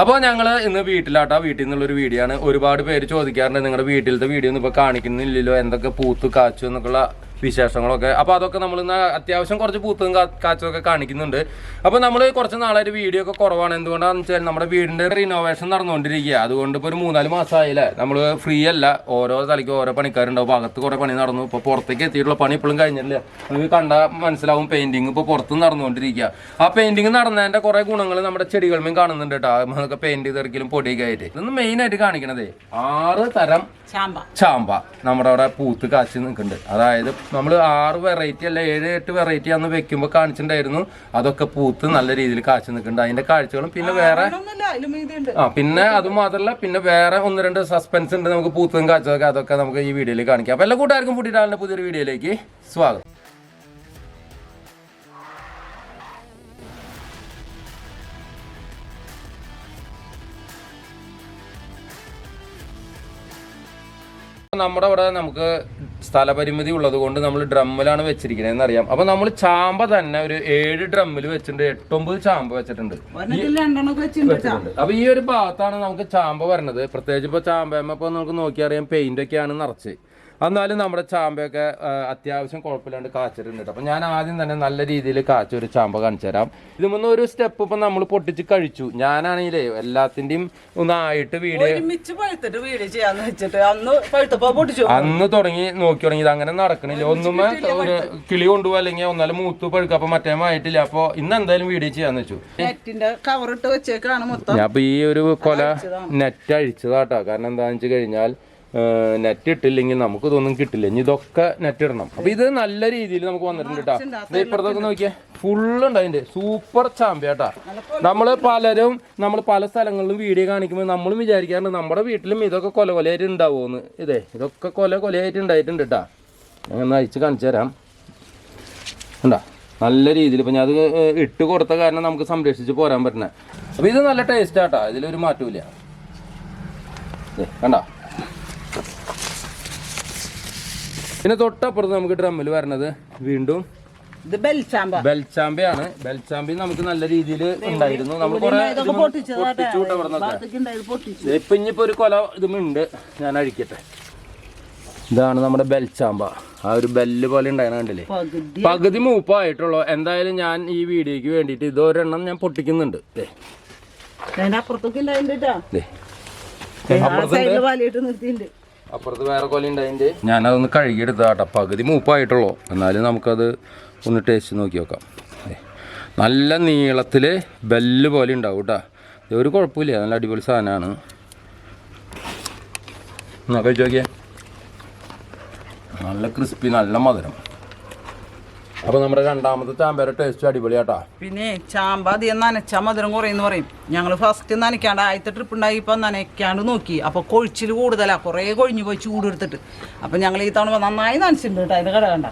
അപ്പോൾ ഞങ്ങൾ ഇന്ന് വീട്ടിലാട്ടോ. വീട്ടിൽ നിന്നുള്ളൊരു വീഡിയോ ആണ്. ഒരുപാട് പേര് ചോദിക്കാറുണ്ട് നിങ്ങളുടെ വീട്ടിലത്തെ വീഡിയോ ഒന്നും ഇപ്പോൾ കാണിക്കുന്നില്ലല്ലോ? എന്തൊക്കെ പൂത്ത് കാച്ചു എന്നൊക്കെയുള്ള വിശേഷങ്ങളൊക്കെ. അപ്പോൾ അതൊക്കെ നമ്മൾ ഇന്ന് അത്യാവശ്യം കുറച്ച് പൂത്തും കാച്ചതൊക്കെ കാണിക്കുന്നുണ്ട്. അപ്പോൾ നമ്മൾ കുറച്ച് നാളായിട്ട് വീഡിയോ ഒക്കെ കുറവാണ്. എന്തുകൊണ്ടാണെന്ന് വെച്ചാൽ നമ്മുടെ വീടിന്റെ റിനോവേഷൻ നടന്നുകൊണ്ടിരിക്കുക അതുകൊണ്ട് ഇപ്പോൾ ഒരു മൂന്നാൽ മാസമായില്ലേ നമ്മൾ ഫ്രീ അല്ല. ഓരോ തലയ്ക്ക് ഓരോ പണിക്കാരുണ്ടാവും അകത്ത് കുറേ പണി നടന്നു. ഇപ്പോൾ പുറത്തേക്ക് എത്തിയിട്ടുള്ള പണി ഇപ്പോഴും കഴിഞ്ഞില്ല നിങ്ങൾക്ക് കണ്ടാൽ മനസ്സിലാവും പെയിന്റിങ് ഇപ്പോൾ പുറത്ത് നടന്നുകൊണ്ടിരിക്കുക ആ പെയിന്റിങ് നടന്നതിന്റെ കുറേ ഗുണങ്ങൾ നമ്മുടെ ചെടികളിലും കാണുന്നുണ്ട് കേട്ടോ. അതൊക്കെ പെയിന്റ് ചെയ്തെടുക്കലും പൊടിയൊക്കെ ആയിട്ട്. ഇതൊന്ന് മെയിനായിട്ട് കാണിക്കണതേ. ആറ് തരം ചാമ്പ. ചാമ്പ നമ്മുടെ അവിടെ പൂത്ത് കാച്ചി നിൽക്കുന്നുണ്ട്. അതായത് നമ്മൾ ആറ് വെറൈറ്റി അല്ല ഏഴ് എട്ട് വെറൈറ്റി അന്ന് വെക്കുമ്പോൾ കാണിച്ചിട്ടുണ്ടായിരുന്നു. അതൊക്കെ പൂത്ത് നല്ല രീതിയിൽ കാഴ്ച നിൽക്കുന്നുണ്ട്. അതിന്റെ കാഴ്ചകളും പിന്നെ വേറെ ആ പിന്നെ അത് മാത്രമല്ല പിന്നെ വേറെ ഒന്ന് രണ്ട് സസ്പെൻസ് ഉണ്ട് നമുക്ക് പൂത്തും കാച്ചതൊക്കെ അതൊക്കെ നമുക്ക് ഈ വീഡിയോയിൽ കാണിക്കാം. അപ്പൊ എല്ലാ കൂട്ടുകാർക്കും കൂട്ടിയിട്ടാണ് പുതിയൊരു വീഡിയോയിലേക്ക് സ്വാഗതം. നമ്മുടെ അവിടെ നമുക്ക് സ്ഥലപരിമിതി ഉള്ളത് കൊണ്ട് നമ്മൾ ഡ്രമ്മിലാണ് വെച്ചിരിക്കുന്നത് എന്നറിയാം. അപ്പൊ നമ്മൾ ചാമ്പ തന്നെ ഒരു ഏഴ് ഡ്രമ്മിൽ വെച്ചിട്ടുണ്ട് എട്ടൊമ്പത് ചാമ്പ വെച്ചിട്ടുണ്ട്. അപ്പൊ ഈ ഒരു ഭാഗത്താണ് നമുക്ക് ചാമ്പ വരണത്. പ്രത്യേകിച്ച് ഇപ്പൊ ചാമ്പയമ്മ ഇപ്പൊ നമുക്ക് നോക്കിയറിയാം പെയിന്റ് ഒക്കെയാണ് നിറച്ച്. എന്നാലും നമ്മുടെ ചാമ്പയൊക്കെ അത്യാവശ്യം കുഴപ്പമില്ലാണ്ട് കാച്ചിരുന്നുണ്ട് അപ്പം ഞാൻ ആദ്യം തന്നെ നല്ല രീതിയിൽ കാച്ച ഒരു ചാമ്പ കാണിച്ചു തരാം. ഇതുമൊന്ന് ഒരു സ്റ്റെപ്പ് ഇപ്പം നമ്മൾ പൊട്ടിച്ച് കഴിച്ചു. ഞാനാണെങ്കിലേ എല്ലാത്തിന്റെയും ഒന്നായിട്ട് വീഡിയോ അന്ന് തുടങ്ങി നോക്കി തുടങ്ങി. ഇത് അങ്ങനെ നടക്കണില്ല. ഒന്നും ഒരു കിളി കൊണ്ടുപോകും അല്ലെങ്കിൽ ഒന്നാലും മൂത്ത് പഴുക്കുക അപ്പൊ മറ്റേ ആയിട്ടില്ല. അപ്പോൾ ഇന്ന് എന്തായാലും വീഡിയോ ചെയ്യാന്ന് വെച്ചു. ഞാൻ അപ്പം ഈ ഒരു കൊല നെറ്റ് അഴിച്ചതാട്ടോ. കാരണം എന്താണെന്ന് വെച്ച് കഴിഞ്ഞാൽ നെറ്റ് ഇട്ടില്ലെങ്കിൽ നമുക്ക് ഇതൊന്നും കിട്ടില്ല. ഇനി ഇതൊക്കെ നെറ്റ് ഇടണം. അപ്പൊ ഇത് നല്ല രീതിയിൽ നമുക്ക് വന്നിട്ടുണ്ട് കേട്ടോ ഇപ്പുറത്തൊക്കെ നോക്കിയേ. ഫുള്ള് ഉണ്ട് അതിന്റെ. സൂപ്പർ ചാമ്പ്യാട്ടാ നമ്മൾ പലരും നമ്മൾ പല സ്ഥലങ്ങളിലും വീഡിയോ കാണിക്കുമ്പോൾ നമ്മളും വിചാരിക്കാറുണ്ട് നമ്മുടെ വീട്ടിലും ഇതൊക്കെ കൊല കൊലയായിട്ട് ഉണ്ടാവുമെന്ന് ഇതേ ഇതൊക്കെ കൊല കൊലയായിട്ട് ഉണ്ടായിട്ടുണ്ട് കേട്ടാ ഞാൻ ഒന്ന് അയച്ച് കാണിച്ചു തരാം. ഉണ്ടാ നല്ല രീതിയിൽ ഇപ്പം ഞാൻ അത് ഇട്ട് കൊടുത്ത കാരണം നമുക്ക് സംരക്ഷിച്ച് പോരാൻ പറ്റണേ. അപ്പോൾ ഇത് നല്ല ടേസ്റ്റ് ആട്ടാ ഇതിലൊരു മാറ്റമില്ല കണ്ട? പിന്നെ തൊട്ടപ്പുറത്ത് നമുക്ക് ഡ്രമ്മിൽ വരണത് വീണ്ടും ഇത് ബെൽചാമ്പി ബെൽച്ചാമ്പയാണ് ബെൽച്ചാമ്പി നമുക്ക് നല്ല രീതിയിൽ ഉണ്ടായിരുന്നു. നമ്മൾ പൊട്ടിച്ചു ഇപ്പൊ ഇനിയിപ്പോ ഒരു കൊല ഇതുമുണ്ട്. ഞാൻ അഴിക്കട്ടെ. ഇതാണ് നമ്മുടെ ബെൽച്ചാമ്പ ആ ഒരു ബെല്ല് പോലെ ഉണ്ടായിരുന്ന കണ്ടില്ലേ? പകുതി. മൂപ്പായിട്ടുള്ളൂ. എന്തായാലും ഞാൻ ഈ വീഡിയോക്ക് വേണ്ടിയിട്ട് ഇതൊരെണ്ണം ഞാൻ പൊട്ടിക്കുന്നുണ്ട്. അപ്പുറത്തൊക്കെ അപ്പുറത്ത് വേറെ കൊല ഉണ്ടായിന്റെ ഞാനതൊന്ന് കഴുകിയെടുത്ത കേട്ടോ പകുതി മൂപ്പായിട്ടുള്ളൂ. എന്നാലും നമുക്കത് ഒന്ന് ടേസ്റ്റ് നോക്കി നോക്കാം. നല്ല നീളത്തിൽ ബെല്ല് പോലെ ഉണ്ടാവും കേട്ടോ ഒരു കുഴപ്പമില്ല. നല്ല അടിപൊളി സാധനമാണ്. എന്നാൽ കഴിച്ചു നല്ല ക്രിസ്പി നല്ല മധുരം. അപ്പോൾ നമ്മുടെ രണ്ടാമത്തെ ചാമ്പ ടേസ്റ്റ് അടിപൊളിയാട്ടാ. പിന്നെ ചാമ്പ അധികം നനച്ചാ മധുരം കുറയെന്ന് പറയും. ഞങ്ങൾ ഫസ്റ്റ് നനയ്ക്കാണ്ട് ആദ്യത്തെ ട്രിപ്പ് ഉണ്ടായി ഉണ്ടായിപ്പോ നനയ്ക്കാണ്ട് നോക്കി. അപ്പൊ കൊഴിച്ചിൽ കൂടുതലാ കുറേ കൊഴിഞ്ഞു പോയി ചൂടെടുത്തിട്ട് അപ്പൊ ഞങ്ങൾ ഈ തവണ നന്നായി നനച്ചിട്ടുണ്ട് കേട്ടോ അതിന്റെ കട കണ്ട.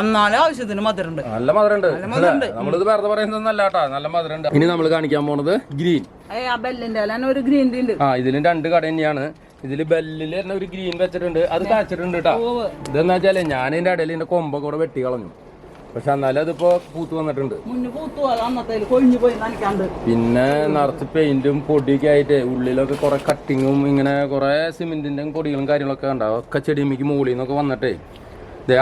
എന്നാലും ആവശ്യത്തിന് മധുരമുണ്ട് നല്ല മധുരമുണ്ട് മധുരമുണ്ട്. നമ്മളിത് വെറുതെ പറയുന്നതല്ല കേട്ടാ നല്ല മധുരമുണ്ട് ഇനി നമ്മൾ കാണിക്കാൻ പോണത് ഗ്രീൻ. ഏ ആ ബെല്ലിന്റെ ഒരു ഗ്രീൻ ടീ ഉണ്ട്. ആ ഇതിലും രണ്ട് കട തന്നെയാണ്. ഇതിൽ ബെല്ലിൽ തന്നെ ഒരു ഗ്രീൻ വെച്ചിട്ടുണ്ട്. അത് കാച്ചിട്ടുണ്ട് കേട്ടോ. ഇതെന്ന് വെച്ചാലേ ഞാൻ ഇതിന്റെ ഇടയിൽ എന്റെ കൊമ്പൊക്കെ കൂടെ വെട്ടി കളഞ്ഞു. പക്ഷെ എന്നാലും അതിപ്പോ പൂത്ത് വന്നിട്ടുണ്ട്. പിന്നെ നിറച്ച് പെയിന്റും പൊടിയൊക്കെ ആയിട്ട് ഉള്ളിലൊക്കെ കുറെ കട്ടിങ്ങും ഇങ്ങനെ കുറെ സിമെന്റിന്റെ പൊടികളും കാര്യങ്ങളൊക്കെ ഉണ്ടാവും ഒക്കെ ചെടിമിക്ക് മുകളിൽ നിന്നൊക്കെ വന്നിട്ടേ.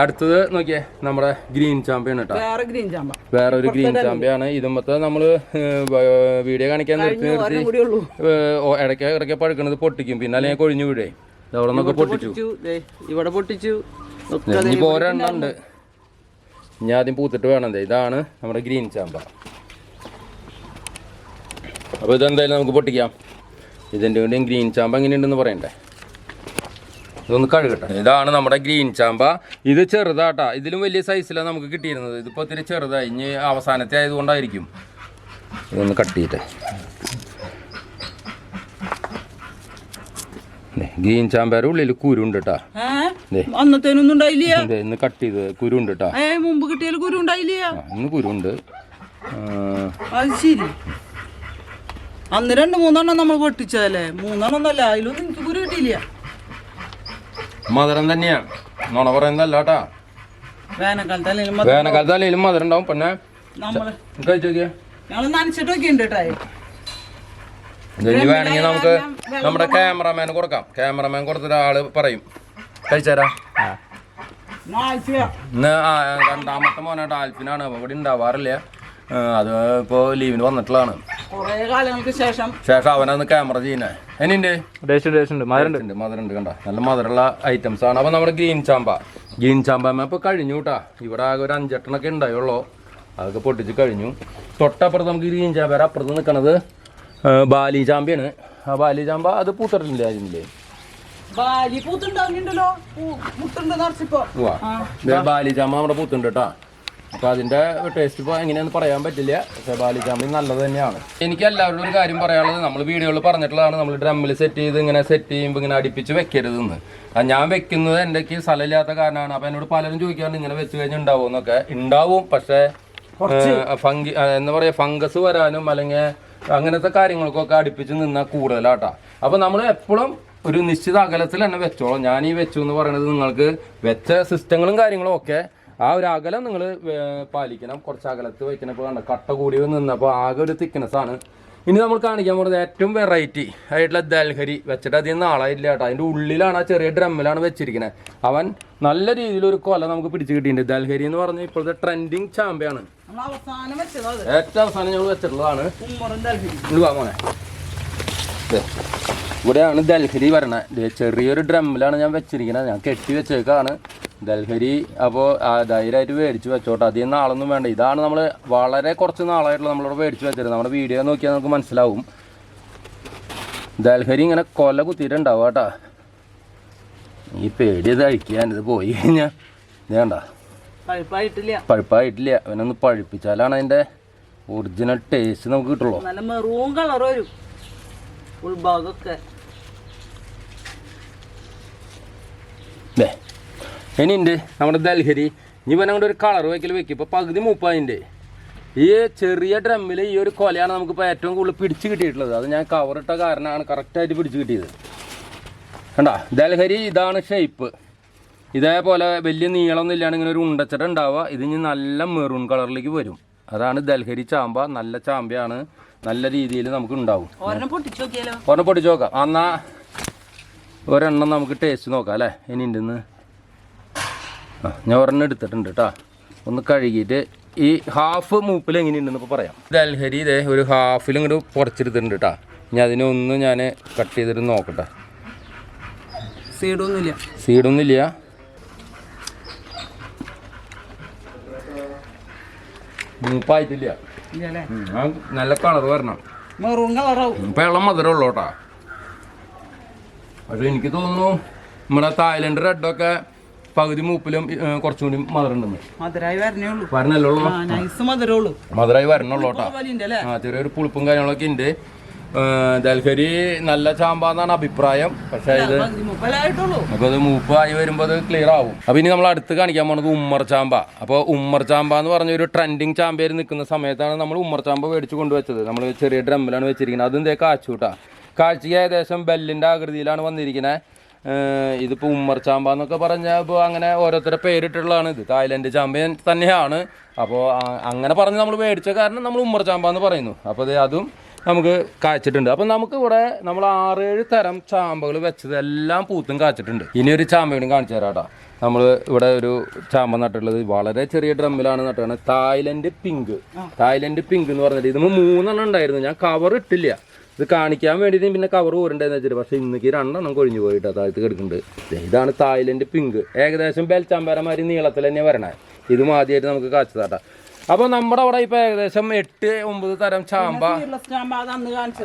അടുത്തത് നോക്കിയേ നമ്മുടെ ഗ്രീൻ ചാമ്പ്യാണ് കേട്ടോ. വേറെ ഗ്രീൻ ചാമ്പ വേറെ ഒരു ഗ്രീൻ ചാമ്പ്യാണ് ഇതുമ്പത്തെ നമ്മൾ വീഡിയോ കാണിക്കാൻ നിർത്തി ഇടയ്ക്ക് ഇടയ്ക്ക് പഴുക്കണത് പൊട്ടിക്കും. പിന്നെ അല്ലെങ്കിൽ കൊഴിഞ്ഞു വീടേ അവിടെ നിന്നൊക്കെ പൊട്ടിച്ചു. ഇവിടെ പൊട്ടിച്ചു. ഇപ്പൊ ഒരെണ്ണുണ്ട് ഇനിയിപ്പോ ഒരെണ്ണം ഉണ്ട്. ഇനി ആദ്യം പൂത്തിട്ട് വേണം ഇതാണ് നമ്മുടെ ഗ്രീൻ ചാമ്പ അപ്പോൾ ഇതെന്തായാലും നമുക്ക് പൊട്ടിക്കാം. ഇതിന്റെ കൂടെയും ഗ്രീൻ ചാമ്പ എങ്ങനെയുണ്ടെന്ന് പറയണ്ടേ? ഇതൊന്ന് കഴുകട്ടെ. ഇതാണ് നമ്മുടെ ഗ്രീൻ ചാമ്പ. ഇത് ചെറുതാട്ടാ. ഇതിലും വലിയ സൈസിലാണ് നമുക്ക് കിട്ടിയിരുന്നത്. ഇതിപ്പോൾ ഇത്തിരി ചെറുതായി. ഇനി അവസാനത്തെ ആയതുകൊണ്ടായിരിക്കും. ഇതൊന്ന് കട്ട് ചെയ്യട്ടെ. ദേ, ഗ്രീൻ ചാമ്പയുടെ ഉള്ളിൽ കുരുണ്ട് കേട്ടാ ദേ. അന്നത്തേനൊന്നും ഉണ്ടായില്ല. ദേ, ഇന്ന് കട്ട് ചെയ്ത് കുരുണ്ട് കേട്ടാ മുമ്പ് കിട്ടിയാൽ കുരു ഉണ്ടായില്ല ഇന്ന് കുരുണ്ട്. ആ, അത് ശരി. അന്ന് രണ്ട് മൂന്നെണ്ണം നമ്മൾ പൊട്ടിച്ചതല്ലേ മൂന്നെണ്ണം ഒന്നല്ല അതിലൊന്നും എനിക്ക് കുരു കിട്ടിയില്ല. മധുരം തന്നെയാണ്. നുണ പറയുന്നതല്ല കേട്ടാ. വേനൽക്കാലത്ത് അല്ലെങ്കിലും മധുരം ഉണ്ടാവും? പിന്നെ ഇനി വേണമെങ്കിൽ നമുക്ക് നമ്മുടെ ക്യാമറമാൻ കൊടുക്കാം. ക്യാമറമാൻ കൊടുത്തിട്ട് ആൾ പറയും. കഴിച്ചാരാ? രണ്ടാമത്തെ മോനായിട്ട് ആൽഫിനാണ്. ഇവിടെ ഉണ്ടാവാറില്ല. അത് ഇപ്പോ ലീവിന് വന്നിട്ടുള്ളതാണ്. കൊറേ കാലങ്ങൾക്ക് ശേഷം ശേഷം അവനന്ന് ക്യാമറ ചെയ്യുന്നേ. അതിനുണ്ട് മധുരണ്ട് മധുരണ്ട് കണ്ട? നല്ല മധുരമുള്ള ഐറ്റംസ് ആണ്. അപ്പൊ നമ്മുടെ ഗ്രീൻ ചാമ്പ. ഗ്രീൻ ചാമ്പ ഇപ്പൊ കഴിഞ്ഞു കേട്ടാ. ഇവിടെ ആകെ ഒരു അഞ്ചെട്ടണൊക്കെ ഉണ്ടായുള്ളൂ. അതൊക്കെ പൊട്ടിച്ച് കഴിഞ്ഞു. തൊട്ടപ്പുറത്ത് നമുക്ക് ഗ്രീൻ ചാമ്പ അപ്പുറത്ത് നിൽക്കണത് ബാലി ചാമ്പയാണ്. ആ ബാലി ചാമ്പ അത് പൂത്തിട്ടില്ലേ അതിന്റെ ബാലി പൂത്തുണ്ടാവുന്നുണ്ടല്ലോ. ബാലി ചാമ്പ നമ്മുടെ പൂത്തുണ്ട് കേട്ടാ. അപ്പൊ അതിന്റെ ടേസ്റ്റ് ഇപ്പൊ എങ്ങനെയാന്ന് പറയാൻ പറ്റില്ല. പക്ഷെ ബാലി ചാമ്പ നല്ലത് തന്നെയാണ്. എനിക്ക് എല്ലാവരോടും ഒരു കാര്യം പറയാനുള്ളത് നമ്മൾ വീഡിയോയിൽ പറഞ്ഞിട്ടുള്ളതാണ് നമ്മൾ ഡ്രമ്മിൽ സെറ്റ് ചെയ്ത് ഇങ്ങനെ സെറ്റ് ചെയ്യുമ്പോൾ ഇങ്ങനെ അടുപ്പിച്ച് വെക്കരുതെന്ന്. അത് ഞാൻ വെക്കുന്നത് എന്റെ സ്ഥലമില്ലാത്ത കാരണമാണ്. അപ്പോൾ എന്നോട് പലരും ചോദിക്കാറുണ്ട് ഇങ്ങനെ വെച്ച് കഴിഞ്ഞാൽ ഉണ്ടാവും? എന്നൊക്കെ. ഉണ്ടാവും പക്ഷേ ഫംഗി എന്ന് എന്താ പറയാ ഫംഗസ് വരാനും അല്ലെങ്കിൽ അങ്ങനത്തെ കാര്യങ്ങൾക്കൊക്കെ അടുപ്പിച്ച് നിന്നാൽ കൂടുതലാട്ടാ. അപ്പോൾ നമ്മൾ എപ്പോഴും ഒരു നിശ്ചിത അകലത്തിൽ തന്നെ വെച്ചോളാം. ഞാൻ ഈ വെച്ചു എന്ന് പറയുന്നത് നിങ്ങൾക്ക് വെച്ച സിസ്റ്റങ്ങളും കാര്യങ്ങളും ഒക്കെ ആ ഒരു അകലം നിങ്ങൾ പാലിക്കണം. കുറച്ച് അകലത്ത് വയ്ക്കണം ഇപ്പോൾ കണ്ട കട്ട കൂടി നിന്നപ്പോൾ ആകെ ഒരു തിക്നെസ് ആണ്. ഇനി നമ്മൾ കാണിക്കാൻ പോകുന്നത് ഏറ്റവും വെറൈറ്റി ആയിട്ടുള്ള ദൽഹരി വെച്ചിട്ട് അധികം നാളായില്ല കേട്ടോ. അതിന്റെ ഉള്ളിലാണ് ആ ചെറിയ ഡ്രമ്മിലാണ് വെച്ചിരിക്കുന്നത് അവൻ നല്ല രീതിയിൽ ഒരു കൊല നമുക്ക് പിടിച്ച് കിട്ടിയിട്ടുണ്ട്. ദൽഹരി എന്ന് പറഞ്ഞാൽ ഇപ്പോഴത്തെ ട്രെൻഡിങ് ചാമ്പയാണ് ഏറ്റവും അവസാനം ഞങ്ങൾ വെച്ചിട്ടുള്ളതാണ്. മോനെ. ഇവിടെയാണ് ദൽഹരി വരണത് ചെറിയൊരു ഡ്രമ്മിലാണ് ഞാൻ വെച്ചിരിക്കുന്നത് ഞാൻ കെട്ടി വെച്ചേക്കാണ്. ദൽഹരി അപ്പോൾ ധൈര്യമായിട്ട് മേടിച്ച് വെച്ചോട്ടെ. അധികം നാളൊന്നും വേണ്ട. ഇതാണ് നമ്മൾ വളരെ കുറച്ച് നാളായിട്ടുള്ള നമ്മളിവിടെ മേടിച്ച് വെച്ചിരുന്നത്. നമ്മുടെ വീഡിയോ നോക്കിയാൽ നമുക്ക് മനസ്സിലാവും. ദൽഹരി ഇങ്ങനെ കൊല കുത്തിയിട്ടുണ്ടാവും കേട്ടാ. ഈ പേടി ഇത് പോയി കഴിഞ്ഞാൽ ഇതേണ്ട പഴുപ്പായിട്ടില്ല. പഴുപ്പായിട്ടില്ല. അവനൊന്ന് പഴുപ്പിച്ചാലാണ് അതിന്റെ ഒറിജിനൽ ടേസ്റ്റ് നമുക്ക് കിട്ടുള്ളൂ. നല്ല മെറൂൺ കളർ വരും. ഉൾഭാഗമൊക്കെ. ഇനിയുണ്ട് നമ്മുടെ ദൽഹരി. ഇവൻ അങ്ങോട്ട് ഒരു കളർ വയ്ക്കൽ വെക്കും. ഇപ്പോൾ പകുതി മൂപ്പതിന്റെ ഈ ചെറിയ ഡ്രമ്മിൽ ഈ ഒരു കൊലയാണ് നമുക്കിപ്പോൾ ഏറ്റവും കൂടുതൽ പിടിച്ച് കിട്ടിയിട്ടുള്ളത്. അത് ഞാൻ കവറിട്ട കാരണമാണ് കറക്റ്റായിട്ട് പിടിച്ച് കിട്ടിയത്. കണ്ടാ? ദൽഹരി ഇതാണ് ഷേപ്പ് ഇതേപോലെ വലിയ നീളമൊന്നും ഇല്ലാണ്ട് ഇങ്ങനെ ഒരു ഉണ്ടച്ചട ഉണ്ടാവുക. ഇത് ഇനി നല്ല മെറൂൺ കളറിലേക്ക് വരും. അതാണ് ദൽഹരി ചാമ്പ. നല്ല ചാമ്പയാണ്. നല്ല രീതിയിൽ നമുക്ക് ഉണ്ടാവും. ഒരെണ്ണം പൊട്ടിച്ചു നോക്കിയാലോ? ഒരെണ്ണം പൊട്ടിച്ച് നോക്കാം. എന്നാ ഒരെണ്ണം നമുക്ക് ടേസ്റ്റ് നോക്കാം അല്ലേ? ഇനി ഉണ്ടെന്ന് ആ ഞാൻ ഒരെണ്ണം എടുത്തിട്ടുണ്ട് കേട്ടോ ഒന്ന് കഴുകിയിട്ട് ഈ ഹാഫ് മൂപ്പിൽ എങ്ങനെയുണ്ടെന്ന് ഇപ്പോൾ പറയാം. ദൽഹരി ഇതേ ഒരു ഹാഫിൽ ഇങ്ങോട്ട് പുറച്ചെടുത്തിട്ടുണ്ട് കേട്ടോ ഇനി അതിനൊന്ന് ഞാൻ കട്ട് ചെയ്തിട്ട് നോക്കട്ടെ. സീഡൊന്നുമില്ല സീഡൊന്നുമില്ല മൂപ്പായിട്ടില്ല. നല്ല കളർ വരണം. മെറൂൺ കളറാവും. ഇപ്പം ഇളം മധുരം ഉള്ളു കേട്ടാ പക്ഷെ എനിക്ക് തോന്നുന്നു നമ്മുടെ തായ്ലൻഡ് റെഡൊക്കെ പകുതി മൂപ്പിലും കുറച്ചും കൂടി മധുരം ഉണ്ടെന്ന്. മധുരായി വരണല്ലോ വരണുള്ളൂ ആ ചെറിയൊരു പുളിപ്പും കാര്യങ്ങളൊക്കെ ഉണ്ട്. ദൽഹരി നല്ല ചാമ്പാന്നാണ് അഭിപ്രായം. പക്ഷെ ഇത് അപ്പോൾ അത് മൂപ്പായി വരുമ്പോൾ അത് ക്ലിയർ ആവും. അപ്പൊ ഇനി നമ്മൾ അടുത്ത് കാണിക്കാൻ പോണത് ഉമ്മർ ചാമ്പ. അപ്പോൾ ഉമ്മർ ചാമ്പ എന്ന് പറഞ്ഞ ഒരു ട്രെൻഡിങ് ചാമ്പയിൽ നിൽക്കുന്ന സമയത്താണ് നമ്മൾ ഉമ്മർ ചാമ്പ മേടിച്ച് കൊണ്ടുവച്ചത്. നമ്മൾ ചെറിയ ഡ്രമ്മിലാണ് വെച്ചിരിക്കുന്നത്. അതും ദേ കാച്ചുട്ടാ. കാഴ്ചയ്ക്ക് ഏകദേശം ബെല്ലിന്റെ ആകൃതിയിലാണ് വന്നിരിക്കുന്നത് ഇതിപ്പോൾ ഉമ്മർ ചാമ്പ എന്നൊക്കെ പറഞ്ഞാൽ ഇപ്പോൾ അങ്ങനെ ഓരോരുത്തരെ പേരിട്ടുള്ളതാണ് ഇത്. തായ്ലൻഡ് ചാമ്പ്യൻ തന്നെയാണ്. അപ്പോൾ അങ്ങനെ പറഞ്ഞ് നമ്മൾ മേടിച്ച കാരണം നമ്മൾ ഉമ്മർ ചാമ്പ എന്ന് പറയുന്നു. അപ്പോൾ അത് അതും നമുക്ക് കാച്ചിട്ടുണ്ട്. അപ്പം നമുക്ക് ഇവിടെ നമ്മൾ ആറേഴ് തരം ചാമ്പകൾ വെച്ചത് എല്ലാം പൂത്തും കാച്ചിട്ടുണ്ട്. ഇനി ഒരു ചാമ്പയും കാണിച്ചു തരാട്ടോ. നമ്മൾ ഇവിടെ ഒരു ചാമ്പ നട്ടിട്ടുള്ളത് വളരെ ചെറിയ ഡ്രമ്മിലാണ് നട്ടാണ് തായ്ലൻഡ് പിങ്ക്. തായ്ലൻഡ് പിങ്ക് എന്ന് പറഞ്ഞിട്ട് ഇത് മൂന്നെണ്ണം ഉണ്ടായിരുന്നു. ഞാൻ കവർ ഇട്ടില്ല. ഇത് കാണിക്കാൻ വേണ്ടിയിട്ട് പിന്നെ കവർ പോരണ്ടെന്ന് വെച്ചിട്ട്. പക്ഷെ ഇന്നേക്ക് രണ്ടെണ്ണം കൊഴിഞ്ഞു പോയിട്ട് താഴത്ത് കിടക്കുന്നുണ്ട് ഇതാണ് തായ്ലൻഡ് പിങ്ക് ഏകദേശം ബെൽച്ചാമ്പരമാതിരി നീളത്തിൽ തന്നെ വരണേ. ഇത് ആദ്യമായിട്ട് നമുക്ക് കാച്ചതാട്ടാ അപ്പൊ നമ്മുടെ അവിടെ ഇപ്പൊ ഏകദേശം എട്ട് ഒമ്പത് തരം ചാമ്പ.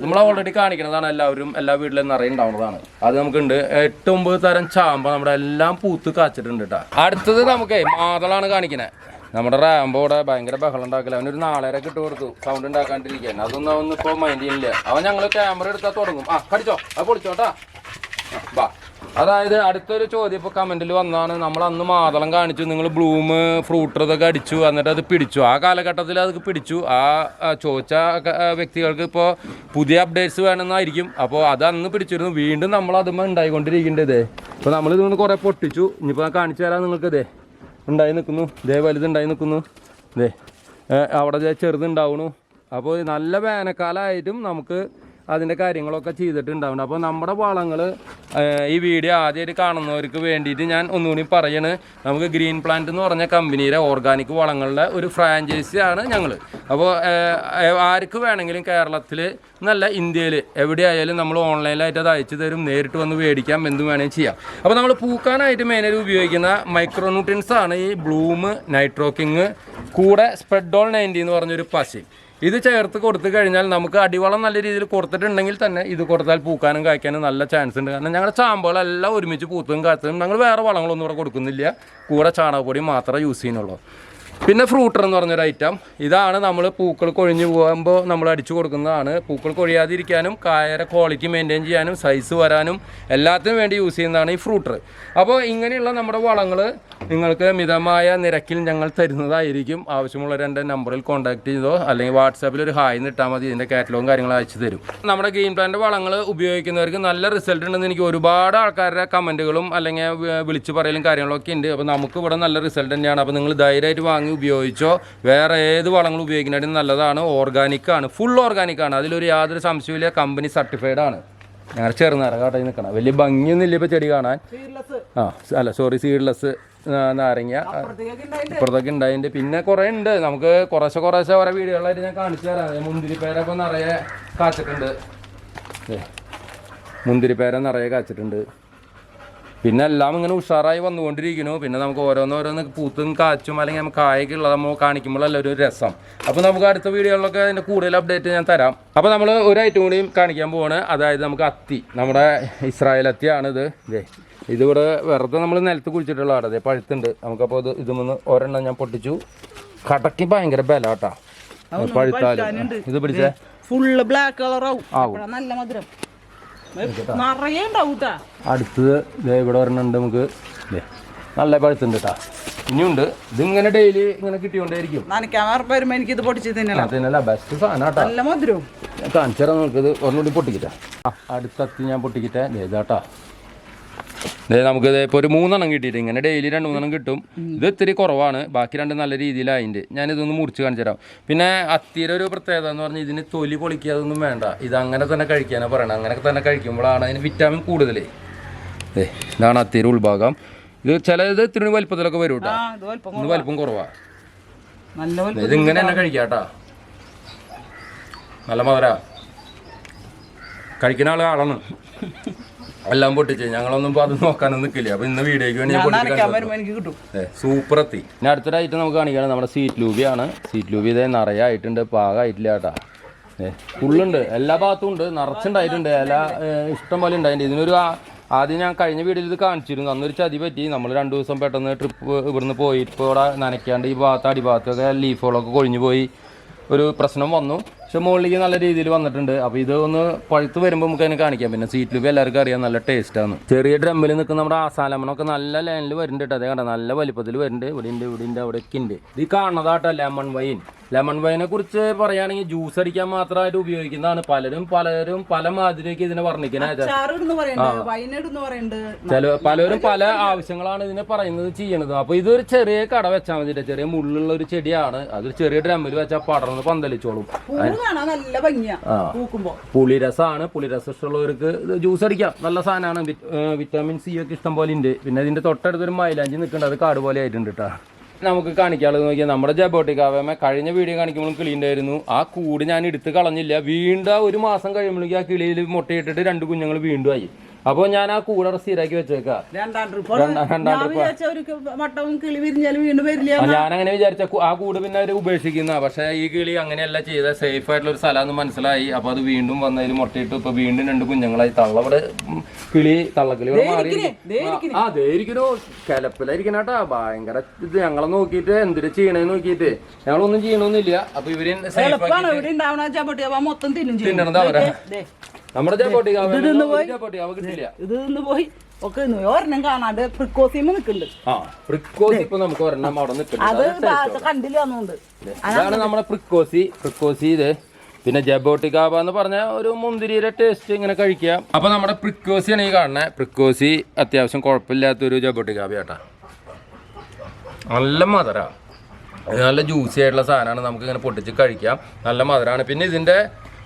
നമ്മൾ ഓൾറെഡി കാണിക്കുന്നതാണ് എല്ലാവരും എല്ലാ വീട്ടിലും നിറയുണ്ടാവുന്നതാണ് അത് നമുക്കുണ്ട്. എട്ട് ഒമ്പത് തരം ചാമ്പ നമ്മുടെ എല്ലാം പൂത്ത് കാച്ചിട്ടുണ്ട് കേട്ടോ അടുത്തത് നമുക്ക് മാതളാണ് കാണിക്കുന്നത് നമ്മുടെ റാമ്പോ ഇവിടെ ഭയങ്കര ബഹളം ഉണ്ടാക്കില്ല അവനൊരു നാളേരൊക്കെ ഇട്ട് കൊടുത്തു. സൗണ്ട് ഉണ്ടാക്കാണ്ടിരിക്കാൻ. അതൊന്നും അവൻ ഇപ്പോൾ മൈൻഡ് അവൻ ഞങ്ങൾ ക്യാമറ എടുത്താൽ തുടങ്ങും. ആ കടിച്ചോ. അത് പൊളിച്ചോട്ടാ. ബാ. അതായത് അടുത്തൊരു ചോദ്യം ഇപ്പൊ കമന്റിൽ വന്നാണ് നമ്മൾ അന്ന് മാതളം കാണിച്ചു. നിങ്ങൾ ബ്ലൂം ഫ്രൂട്ടർ ഇതൊക്കെ അടിച്ചു. എന്നിട്ട് അത് പിടിച്ചു. ആ കാലഘട്ടത്തിൽ അത് പിടിച്ചു. ആ ചോദിച്ച വ്യക്തികൾക്ക് ഇപ്പോൾ പുതിയ അപ്ഡേറ്റ്സ് വേണമെന്നായിരിക്കും. അപ്പോൾ അത് അന്ന് പിടിച്ചിരുന്നു. വീണ്ടും നമ്മൾ അതുമ്പോൾ ഉണ്ടായിക്കൊണ്ടിരിക്കേണ്ടത് ഇപ്പോൾ നമ്മൾ ഇതുകൊണ്ട് കുറേ പൊട്ടിച്ചു. ഇനിയിപ്പോൾ കാണിച്ചു തരാം നിങ്ങൾക്ക് ഇതേ ഉണ്ടായി നിൽക്കുന്നു. ഇതേ വലുതുണ്ടായി നിൽക്കുന്നു. ഏ, അവിടെ ദേ ചെറുതുണ്ടാവണു അപ്പോൾ നല്ല വേനൽക്കാലമായിട്ടും നമുക്ക് അതിന്റെ കാര്യങ്ങളൊക്കെ ചെയ്തിട്ടുണ്ടാവും. അപ്പോൾ നമ്മുടെ വളങ്ങൾ ഈ വീഡിയോ ആദ്യമായിട്ട് കാണുന്നവർക്ക് വേണ്ടിയിട്ട് ഞാൻ ഒന്നുകൂടി പറയണ്. നമുക്ക് ഗ്രീൻ പ്ലാന്റ് എന്ന് പറഞ്ഞ കമ്പനിയിലെ ഓർഗാനിക് വളങ്ങളുടെ ഒരു ഫ്രാഞ്ചൈസി ആണ് ഞങ്ങൾ അപ്പോൾ ആർക്ക് വേണമെങ്കിലും കേരളത്തിൽ നല്ല ഇന്ത്യയിൽ എവിടെയായാലും നമ്മൾ ഓൺലൈനിലായിട്ട് അത് അയച്ചു തരും. നേരിട്ട് വന്ന് മേടിക്കാം എന്ത് വേണമെങ്കിലും ചെയ്യാം. അപ്പോൾ നമ്മൾ പൂക്കാനായിട്ട് മെയിനായിട്ട് ഉപയോഗിക്കുന്ന മൈക്രോന്യൂട്രിയൻസ് ആണ് ഈ ബ്ലൂം നൈട്രോക്കിങ് കൂടെ സ്പ്രെഡോൾ നയന്റി എന്ന് പറഞ്ഞൊരു പശ. ഇത് ചേർത്ത് കൊടുത്തു കഴിഞ്ഞാൽ നമുക്ക് അടിവളം നല്ല രീതിയിൽ കൊടുത്തിട്ടുണ്ടെങ്കിൽ തന്നെ ഇത് കൊടുത്താൽ പൂക്കാനും കായ്ക്കാനും നല്ല ചാൻസ് ഉണ്ട്. കാരണം ഞങ്ങളുടെ ചാമ്പുകളെല്ലാം ഒരുമിച്ച് പൂത്തും കാത്തും ഞങ്ങൾ വേറെ വളങ്ങളൊന്നും ഇവിടെ കൊടുക്കുന്നില്ല. കൂടെ ചാണകപ്പൊടി മാത്രമേ യൂസ് ചെയ്യുന്നുള്ളൂ. പിന്നെ ഫ്രൂട്ടർ എന്ന് പറഞ്ഞൊരു ഐറ്റം ഇതാണ് നമ്മൾ പൂക്കൾ കൊഴിഞ്ഞു പോകുമ്പോൾ നമ്മൾ അടിച്ചു കൊടുക്കുന്നതാണ്. പൂക്കൾ കൊഴിയാതിരിക്കാനും കായയുടെ ക്വാളിറ്റി മെയിന്റെയിൻ ചെയ്യാനും സൈസ് വരാനും എല്ലാത്തിനും വേണ്ടി യൂസ് ചെയ്യുന്നതാണ് ഈ ഫ്രൂട്ടർ അപ്പോൾ ഇങ്ങനെയുള്ള നമ്മുടെ വളങ്ങൾ നിങ്ങൾക്ക് മിതമായ നിരക്കിൽ ഞങ്ങൾ തരുന്നതായിരിക്കും. ആവശ്യമുള്ളവർ എന്റെ നമ്പറിൽ കോൺടാക്ട് ചെയ്തോ അല്ലെങ്കിൽ വാട്സാപ്പിൽ ഒരു ഹായ് നിട്ടാൽ മതി. ഇതിന്റെ കാറ്റലോഗും കാര്യങ്ങളും അയച്ചു തരും. നമ്മുടെ ഗ്രീൻ പ്ലാന്റ് വളങ്ങൾ ഉപയോഗിക്കുന്നവർക്ക് നല്ല റിസൾട്ട് ഉണ്ടെന്ന് എനിക്ക് ഒരുപാട് ആൾക്കാരുടെ കമന്റുകളും അല്ലെങ്കിൽ വിളിച്ചു പറയലും കാര്യങ്ങളൊക്കെ ഉണ്ട്. അപ്പോൾ നമുക്ക് ഇവിടെ നല്ല റിസൾട്ട് തന്നെയാണ്. അപ്പോൾ നിങ്ങൾ ധൈര്യമായിട്ട് വാങ്ങി ഉപയോഗിച്ചോ? വേറെ ഏത് വളങ്ങൾ ഉപയോഗിക്കുന്നതിനും നല്ലതാണ്. ഓർഗാനിക് ആണ്. ഫുൾ ഓർഗാനിക് ആണ്. അതിലൊരു യാതൊരു സംശയമില്ല കമ്പനി സർട്ടിഫൈഡ് ആണ്. ഞങ്ങൾ ചേർന്ന് കാട്ടായി നിൽക്കണം. വലിയ ഭംഗിയൊന്നും ഇല്ല ഇപ്പോൾ ചെടി കാണാൻ. ആ അല്ല സോറി സീഡ്ലെസ് നാരങ്ങ. ഇപ്പുറത്തൊക്കെ ഉണ്ടായിട്ടുണ്ട്. പിന്നെ കുറേ ഉണ്ട്. നമുക്ക് കുറേശ്ശെ കുറേശ്ശെ ഓരോ വീടുകളായിട്ട് ഞാൻ കാണിച്ചു തരാം. മുന്തിരിപ്പേരൊക്കെ നിറയെ കാച്ചിട്ടുണ്ട്. മുന്തിരിപ്പേര നിറയെ കാച്ചിട്ടുണ്ട്. പിന്നെ എല്ലാം ഇങ്ങനെ ഉഷാറായി വന്നുകൊണ്ടിരിക്കുന്നു. പിന്നെ നമുക്ക് ഓരോന്നോരോന്ന് പൂത്തും കാച്ചും അല്ലെങ്കിൽ നമുക്ക് കായൊക്കെ ഉള്ളത് നമ്മൾ കാണിക്കുമ്പോഴല്ല ഒരു രസം. അപ്പോൾ നമുക്ക് അടുത്ത വീഡിയോകളിലൊക്കെ അതിന്റെ കൂടുതൽ അപ്ഡേറ്റ് ഞാൻ തരാം. അപ്പോൾ നമ്മൾ ഒരു ഐറ്റം കൂടിയും കാണിക്കാൻ പോവാണ്. അതായത് നമുക്ക് അത്തി. നമ്മുടെ ഇസ്രായേൽ അത്തിയാണിത് ഇത് ഇതേ ഇതിവിടെ വെറുതെ നമ്മൾ നിലത്ത് കുഴിച്ചിട്ടുള്ളതാണ് അതെ പഴുത്തുണ്ട്. നമുക്കപ്പോൾ ഇത് ഇതുമെന്ന് ഒരെണ്ണം ഞാൻ പൊട്ടിച്ചു. കടക്കി ഭയങ്കര ബല കേട്ടോ പഴുത്താലും. ഇത് പിടിച്ചേ? ഫുള്ള് ബ്ലാക്ക് കളർ ആവും. നല്ല മധുരം. നിറയെ അടുത്തത് ഇവിടെ വരണുണ്ട് നമുക്ക്. നല്ല പഴുത്തുണ്ട് കേട്ടാ ഇനിയുണ്ട്. ഇതിങ്ങനെ ഡെയിലി ഇങ്ങനെ വേറെ വരുമ്പോ എനിക്ക് ഇത് പൊട്ടിച്ച് തിന്നല. ബെസ്റ്റ് സാധനം നല്ല മധുരവും. ഞാൻ കാണിച്ചു തരാം നമുക്കിത് ഒന്നുകൂടി പൊട്ടിക്കിട്ടാ. അടുത്തത്തി ഞാൻ പൊട്ടിക്കിട്ടേ. ഇതാട്ടാ നമുക്ക് ഇപ്പോൾ ഒരു മൂന്നെണ്ണം കിട്ടിയിട്ട് ഇങ്ങനെ ഡെയിലി രണ്ട് മൂന്നെണ്ണം കിട്ടും ഇത് ഇത്തിരി കുറവാണ്. ബാക്കി രണ്ട് നല്ല രീതിയിലായിട്ടുണ്ട് ഞാൻ ഇതൊന്ന് മുറിച്ച് കാണിച്ചു തരാം. പിന്നെ അത്തിയുടെ ഒരു പ്രത്യേകത എന്ന് പറഞ്ഞാൽ ഇതിന് തൊലി പൊളിക്കാതൊന്നും വേണ്ട. ഇത് അങ്ങനെ തന്നെ കഴിക്കാനാണ് പറയണത് അങ്ങനെ തന്നെ കഴിക്കുമ്പോഴാണ് അതിന് വിറ്റാമിൻ കൂടുതൽ ഏ ഇതാണ് അത്തിയുടെ ഉൾഭാഗം. ഇത് ചില ഇത് ഇത്തിരി വലിപ്പത്തിലൊക്കെ വരും കേട്ടോ വലിപ്പം കുറവാ. നല്ല വലിപ്പം ഇത് ഇങ്ങനെ തന്നെ കഴിക്കാട്ടാ. നല്ല മധുര. കഴിക്കുന്ന ആൾ ആളാണ്. എല്ലാം പൊട്ടിച്ചേ. ഞങ്ങളൊന്നും ഇപ്പൊ അത് നോക്കാനൊന്നും നിൽക്കില്ല അപ്പൊ ഇന്ന് വീഡിയോക്ക് വേണ്ടി സൂപ്പർ എത്തി. ഇനി അടുത്തൊരു ഐറ്റം നമുക്ക് കാണിക്കണം. നമ്മുടെ സീറ്റ് ലൂബിയാണ് സീറ്റ് ലൂബി ഇതേ നിറയെ ആയിട്ടുണ്ട്. പാകമായിട്ടില്ല കേട്ടാ. ഏ ഫുള്ളുണ്ട് എല്ലാ ഭാഗത്തും ഉണ്ട്. നിറച്ചുണ്ടായിട്ടുണ്ട്. എല്ലാ ഇഷ്ടം പോലെ ഉണ്ടായിട്ടുണ്ട് ഇതിനൊരു ആദ്യം ഞാൻ കഴിഞ്ഞ വീഡിയോയിൽ ഇത് കാണിച്ചിരുന്നു. അന്നൊരു ചതി പറ്റി. നമ്മൾ രണ്ട് ദിവസം പെട്ടെന്ന് ട്രിപ്പ് ഇവിടുന്ന് പോയി. ഇപ്പോൾ ഇവിടെ നനയ്ക്കാണ്ട് ഈ ഭാഗത്ത് അടിഭാഗത്തൊക്കെ ലീഫുകളൊക്കെ കൊഴിഞ്ഞു പോയി. ഒരു പ്രശ്നം വന്നു. പക്ഷെ മുകളിലേക്ക് നല്ല രീതിയിൽ വന്നിട്ടുണ്ട്. അപ്പോൾ ഇത് ഒന്ന് പഴുത്ത് വരുമ്പോൾ നമുക്ക് അതിനെ കാണിക്കാം. പിന്നെ സീറ്റിൽ എല്ലാവർക്കും അറിയാം നല്ല ടേസ്റ്റാണ് ചെറിയ ഡ്രമ്മിൽ നിൽക്കുന്ന നമ്മുടെ ആസാലമണൊക്കെ നല്ല ലൈനിൽ വരുന്നുണ്ട് കേട്ടോ. അതേ കണ്ട? നല്ല വലിപ്പത്തിൽ വരുന്നുണ്ട്. ഇവിടെ ഉണ്ട് ഇവിടെ ഉണ്ട് അവിടെയൊക്കെ ഉണ്ട് ഇത് കാണുന്നതാട്ടോ ലെമൺ വൈൻ ലെമൺ വൈനെ കുറിച്ച് പറയുകയാണെങ്കിൽ ജ്യൂസ് അടിക്കാൻ മാത്രമായിട്ട് ഉപയോഗിക്കുന്നതാണ് പലരും. പലരും പല മാതിരിയൊക്കെ ഇതിനെ വർണിക്കുന്നത് ചില പലരും പല ആവശ്യങ്ങളാണ് ഇതിനെ പറയുന്നത് ചെയ്യണത്. അപ്പൊ ഇതൊരു ചെറിയ കട വെച്ചാൽ മതി ചെറിയ മുള്ളുള്ള ഒരു ചെടിയാണ്. അതൊരു ചെറിയ ഡ്രമ്മിൽ വെച്ചാൽ പടർന്ന് പന്തലിച്ചോളും. പുളിരസമാണ്. പുളിരസം ഇഷ്ടമുള്ളവർക്ക് ജ്യൂസ് അടിക്കാം. നല്ല സാധനമാണ്. വിറ്റ്- വിറ്റാമിൻ സി ഒക്കെ ഇഷ്ടം പോലെ ഉണ്ട്. പിന്നെ ഇതിന്റെ തൊട്ടടുത്തൊരു മൈലാഞ്ചി നിൽക്കേണ്ടത് അത് കാട് പോലെ ആയിട്ടുണ്ട് കേട്ടോ നമുക്ക് കാണിക്കാനുള്ളത് നോക്കിയാൽ നമ്മുടെ ജബോട്ടിക്കാവമ കഴിഞ്ഞ വീഡിയോ കാണിക്കുമ്പോൾ കിളിയുണ്ടായിരുന്നു ആ കൂട് ഞാൻ എടുത്ത് കളഞ്ഞില്ല. വീണ്ടും ഒരു മാസം കഴിയുമ്പോഴേക്കും ആ കിളിയിൽ മുട്ടയിട്ടിട്ട് രണ്ട് കുഞ്ഞുങ്ങൾ വീണ്ടും ആയി. അപ്പോൾ ഞാൻ ആ കൂടെ സ്ഥിരാക്കി വെച്ചേക്കാം. ഞാൻ അങ്ങനെ ഒരു മട്ടവും കിളി വിരിഞ്ഞാലും വീണ്ടും വരില്ല ആ, ഞാനങ്ങനെ വിചാരിച്ച ആ കൂട് പിന്നെ അവർ ഉപേക്ഷിക്കുന്ന. പക്ഷെ ഈ കിളി അങ്ങനെയല്ല ചെയ്ത. സേഫ് ആയിട്ടുള്ള ഒരു സ്ഥലം മനസ്സിലായി. അപ്പൊ അത് വീണ്ടും വന്നതിൽ മുട്ടയിട്ട് ഇപ്പൊ വീണ്ടും രണ്ട് കുഞ്ഞുങ്ങളായി തള്ളവിടെ കിളി തള്ളക്കിളി ഇവിടെ മാറി ദേ ആ ദേരിക്കണോ കിലപ്പിലായിരിക്കണാട്ടാ ഭയങ്കര ഇത് ഞങ്ങളെ നോക്കിയിട്ട് എന്തിനു ചെയ്യണേന്ന് നോക്കിയിട്ട്. ഞങ്ങളൊന്നും ചെയ്യണമൊന്നുമില്ല അപ്പൊ ഇവർ സേഫ് തിന്നണത് അവരാ. ദേ, നമ്മുടെ ഇത് പോയി? ഒക്കെ. ഒരെണ്ണം കാണാണ്ട് നിൽക്കുന്നുണ്ട് ആ ഇപ്പൊ നമുക്ക് ഒരെണ്ണം അവിടെ നിൽക്കുന്നുണ്ട് കണ്ടില്ല അതാണ് നമ്മുടെ ഇത്. പിന്നെ ജബോട്ടിക്കാബ എന്ന് പറഞ്ഞ ഒരു മുന്തിരിയുടെ ടേസ്റ്റ് ഇങ്ങനെ കഴിക്കാം. അപ്പൊ നമ്മുടെ പ്രിക്കോസിയാണ് ഈ കാണുന്നത് പ്രിക്കോസി അത്യാവശ്യം കുഴപ്പമില്ലാത്തൊരു ജബോട്ടിക്കാബ ചേട്ടാ നല്ല മധുര. നല്ല ജ്യൂസി ആയിട്ടുള്ള സാധനമാണ്. നമുക്ക് ഇങ്ങനെ പൊട്ടിച്ച് കഴിക്കാം. നല്ല മധുരമാണ് പിന്നെ ഇതിന്റെ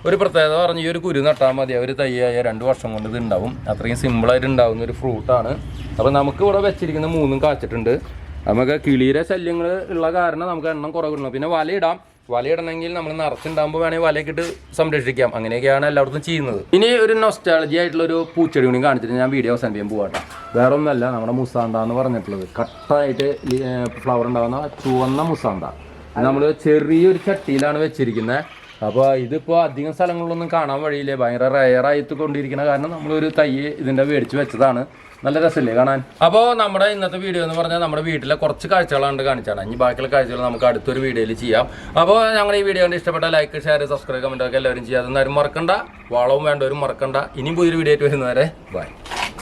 ഒരു പ്രത്യേകത പറഞ്ഞ ഈ ഒരു കുരു നട്ടാൽ മതി. ഒരു തയ്യായ രണ്ട് വർഷം കൊണ്ട് ഇത് ഉണ്ടാവും അത്രയും സിമ്പിളായിട്ട് ഉണ്ടാവുന്ന ഒരു ഫ്രൂട്ടാണ് അപ്പോൾ നമുക്ക് ഇവിടെ വെച്ചിരിക്കുന്ന മൂന്നും കാച്ചിട്ടുണ്ട്. നമുക്ക് കിളിയുടെ ശല്യങ്ങൾ ഉള്ള കാരണം നമുക്ക് എണ്ണം കുറവിടണം പിന്നെ വലയിടാം വലയിടണമെങ്കിൽ നമ്മൾ നിറച്ചുണ്ടാകുമ്പോൾ വേണമെങ്കിൽ വലയൊക്കെ ഇട്ട് സംരക്ഷിക്കാം. അങ്ങനെയൊക്കെയാണ് എല്ലായിടത്തും ചെയ്യുന്നത്. ഇനി ഒരു നൊസ്റ്റാളജി ആയിട്ടുള്ള ഒരു പൂച്ചെടി കൂടി കാണിച്ചിട്ട് ഞാൻ വീഡിയോ അവസാനിപ്പിക്കാൻ പോകട്ടെ വേറെ ഒന്നല്ല നമ്മുടെ മുസാന്ത എന്ന് പറഞ്ഞിട്ടുള്ളത്. കട്ടായിട്ട് ഫ്ലവർ ഉണ്ടാകുന്ന ചുവന്ന മുസാന്ത. നമ്മൾ ചെറിയൊരു ചട്ടിയിലാണ് വെച്ചിരിക്കുന്നത്. അപ്പോൾ ഇതിപ്പോൾ അധികം സ്ഥലങ്ങളിലൊന്നും കാണാൻ വഴിയില്ലേ? ഭയങ്കര റയറായിട്ട് കൊണ്ടിരിക്കുന്ന കാരണം നമ്മളൊരു തൈ ഇതിന്റെ മേടിച്ച് വെച്ചതാണ്. നല്ല രസമില്ലേ കാണാൻ? അപ്പോൾ നമ്മുടെ ഇന്നത്തെ വീഡിയോ എന്ന് പറഞ്ഞാൽ നമ്മുടെ വീട്ടിലെ കുറച്ച് കാഴ്ചകളാണ് കാണിച്ചാണ് ഇനി ബാക്കിയുള്ള കാഴ്ചകൾ നമുക്ക് അടുത്തൊരു വീഡിയോയിൽ ചെയ്യാം. അപ്പോൾ ഞങ്ങൾ ഈ വീഡിയോ കണ്ട് ഇഷ്ടപ്പെട്ട ലൈക്ക് ഷെയർ സബ്സ്ക്രൈബ് കമന്റ് ഒക്കെ എല്ലാവരും ചെയ്യാതെ മറക്കണ്ട. വളവും വേണ്ടവരും മറക്കണ്ട. ഇനിയും പുതിയൊരു വീഡിയോ ആയിട്ട് വരുന്നവരെ ബൈ